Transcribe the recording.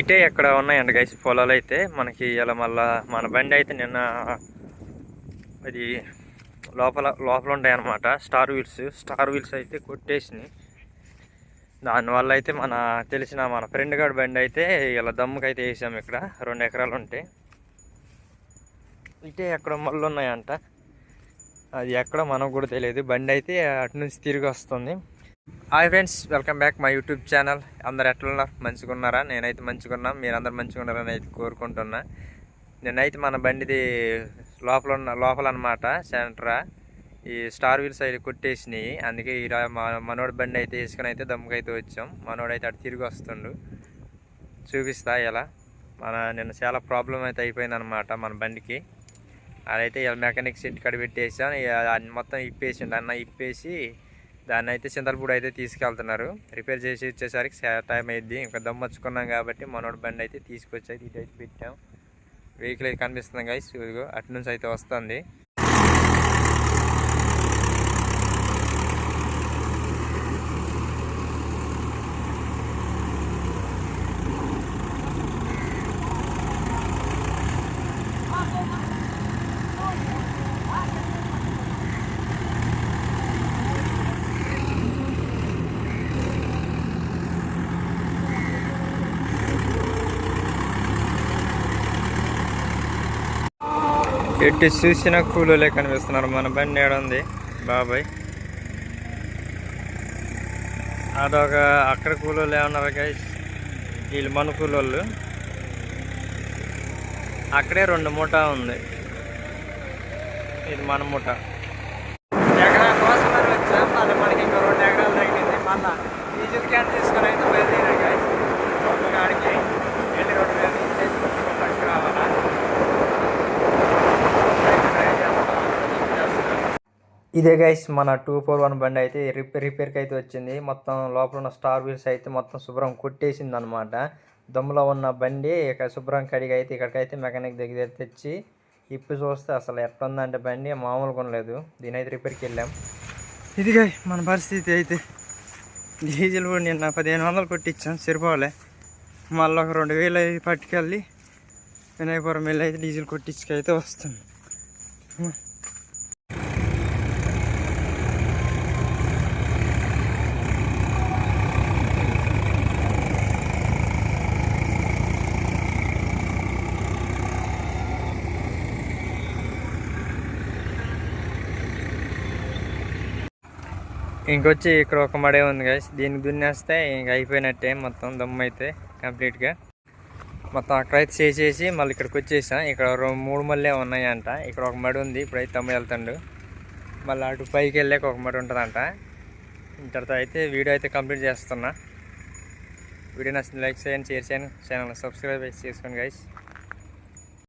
ఇటే ఎక్కడ ఉన్నాయండి గైస్ పొలాలు అయితే మనకి ఇలా మళ్ళా మన బండి అయితే నిన్న అది లోపల లోపల ఉన్నాయన్నమాట స్టార్ వీల్స్ స్టార్ వీల్స్ అయితే కొట్టేసినాయి. దానివల్ల అయితే మన తెలిసిన మన ఫ్రెండ్ గారి బండి అయితే ఇలా దమ్ముకి అయితే వేసాం ఇక్కడ. రెండు ఎకరాలు ఉంటాయి ఇటే ఎక్కడ మళ్ళీ ఉన్నాయంట. అది ఎక్కడ మనకు కూడా తెలియదు. బండి అయితే అటు నుంచి తిరిగి వస్తుంది. Hi friends welcome back my YouTube channel. అందరు ఎట్లా ఉన్నారు? మంచిగా ఉన్నారా? నేనైతే మంచిగా ఉన్నా. మీరందరూ మంచిగా ఉన్నారని అయితే కోరుకుంటున్నా. నేనైతే మన బండిది లోపల ఉన్న లోపల అనమాట సెంటరా. ఈ స్టార్ వీల్స్ అయితే కొట్టేసినాయి. అందుకే ఈ మనోడి బండి అయితే వేసుకుని అయితే దమ్ముకైతే వచ్చాం. మనోడు అయితే అటు తిరిగి వస్తుండు. చూపిస్తా ఇలా మన నిన్న చాలా ప్రాబ్లం అయితే అయిపోయింది అనమాట మన బండికి. అదైతే ఇలా మెకానిక్ సెట్ కడ పెట్టేసాం మొత్తం ఇప్పేసిండు. అన్న ఇప్పేసి దాన్ని అయితే చింతలపూడి అయితే తీసుకెళ్తున్నారు. రిపేర్ చేసి ఇచ్చేసరికి టైం అయింది ఇంకా దమ్మచ్చుకున్నాం కాబట్టి మనోడి బండి అయితే తీసుకొచ్చి ఇటు అయితే పెట్టాం. వెహికల్ అయితే కనిపిస్తుంది కానీ అటు నుంచి అయితే వస్తుంది. ఎట్టి చూసిన కూలీలే కనిపిస్తున్నారు. మన బండి ఏడ ఉంది? బాబాయ్. అదొక అక్కడ కూలీలు ఏమన్నారు గైస్ వీళ్ళు మన కూలోళ్ళు. అక్కడే రెండు మూట ఉంది. ఇది మన మూట ఎకరా కోసం మరి వచ్చాం మళ్ళీ మనకి ఇంకో రెండు ఎకరాలు తగ్గింది మళ్ళీ డీజిల్ క్యాన్ తీసుకొని అయితే బయలుదేరాం గైస్ కాడికి వెళ్ళి రెండు వేలు ఇచ్చేసి పట్టుకు రావాలా ఇదే గైస్ మన టూ ఫోర్ వన్ బండి అయితే రిపేర్ రిపేర్కి అయితే వచ్చింది. మొత్తం లోపల ఉన్న స్టార్ వీల్స్ అయితే మొత్తం శుభ్రం కొట్టేసింది అనమాట దమ్ములో ఉన్న బండి ఇక్కడ శుభ్రం కడిగి అయితే ఇక్కడికైతే మెకానిక్ దగ్గర తెచ్చి ఇప్పి చూస్తే అసలు ఎట్లా ఉందంటే బండి మామూలుగా ఉండలేదు దీని అయితే రిపేర్కి వెళ్ళాం. ఇదిగా మన పరిస్థితి అయితే. డీజిల్ కూడా నిన్న పదిహేను వందలు కొట్టించాం సరిపోలే. మళ్ళీ ఒక రెండు వేలు అయి పట్టుకెళ్ళి వినాయపురం వెళ్ళి అయితే డీజిల్ కొట్టించుకైతే వస్తుంది ఇంకొచ్చి ఇక్కడ ఒక మడే ఉంది గైస్ దీనికి దున్నేస్తే ఇంక అయిపోయినట్టే మొత్తం దమ్ము అయితే కంప్లీట్గా. మొత్తం అక్కడైతే చేసేసి మళ్ళీ ఇక్కడికి వచ్చేసాం. ఇక్కడ మూడు మళ్ళీ ఉన్నాయంట. ఇక్కడ ఒక మడి ఉంది. ఇప్పుడైతే తమ్ముడు వెళ్తాడు. మళ్ళీ అటు పైకి వెళ్ళాక ఒక మడి ఉంటుందంట. ఇంతటితో అయితే వీడియో అయితే కంప్లీట్ చేస్తున్నా. వీడియో నచ్చింది లైక్ చేయండి షేర్ చేయండి. ఛానల్ సబ్స్క్రైబ్ చేసుకోండి గైస్